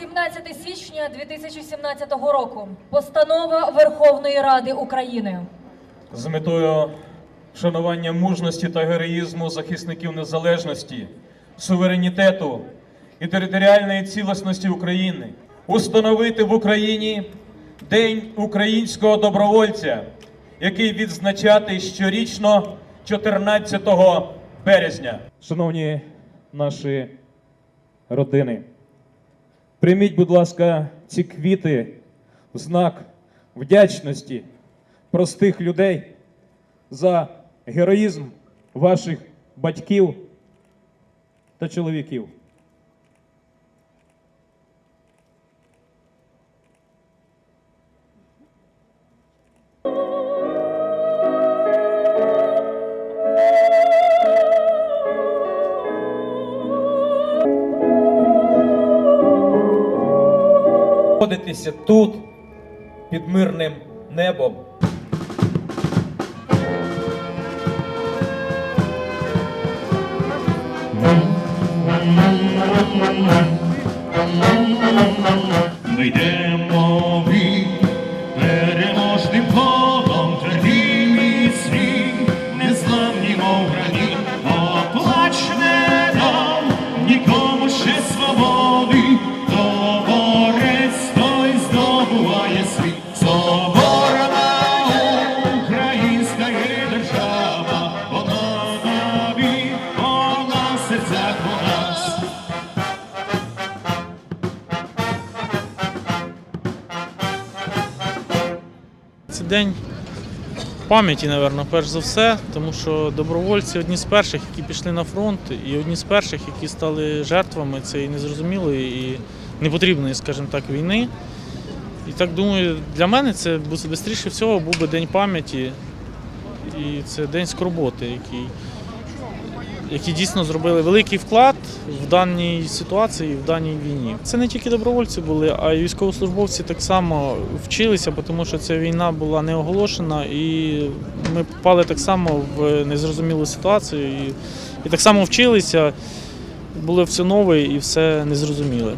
17 січня 2017 року. Постанова Верховної Ради України. з метою вшанування мужності та героїзму захисників незалежності, суверенітету і територіальної цілісності України, установити в Україні День українського добровольця, який відзначати щорічно 14 березня. Шановні наші родини, прийміть, будь ласка, ці квіти в знак вдячності простих людей за героїзм ваших батьків та чоловіків. Знаходитися тут під мирним небом. Ми йдемо день пам'яті, напевно, перш за все, тому що добровольці одні з перших, які пішли на фронт, і одні з перших, які стали жертвами цієї незрозумілої і непотрібної, скажімо так, війни. І так думаю, для мене це швидше всього був би день пам'яті, і це день скорботи, який, які дійсно зробили великий вклад в даній ситуації, в даній війні. Це не тільки добровольці були, а й військовослужбовці так само вчилися, тому що ця війна була не оголошена, і ми попали так само в незрозумілу ситуацію. І, і так само вчилися, було все нове і все незрозуміле.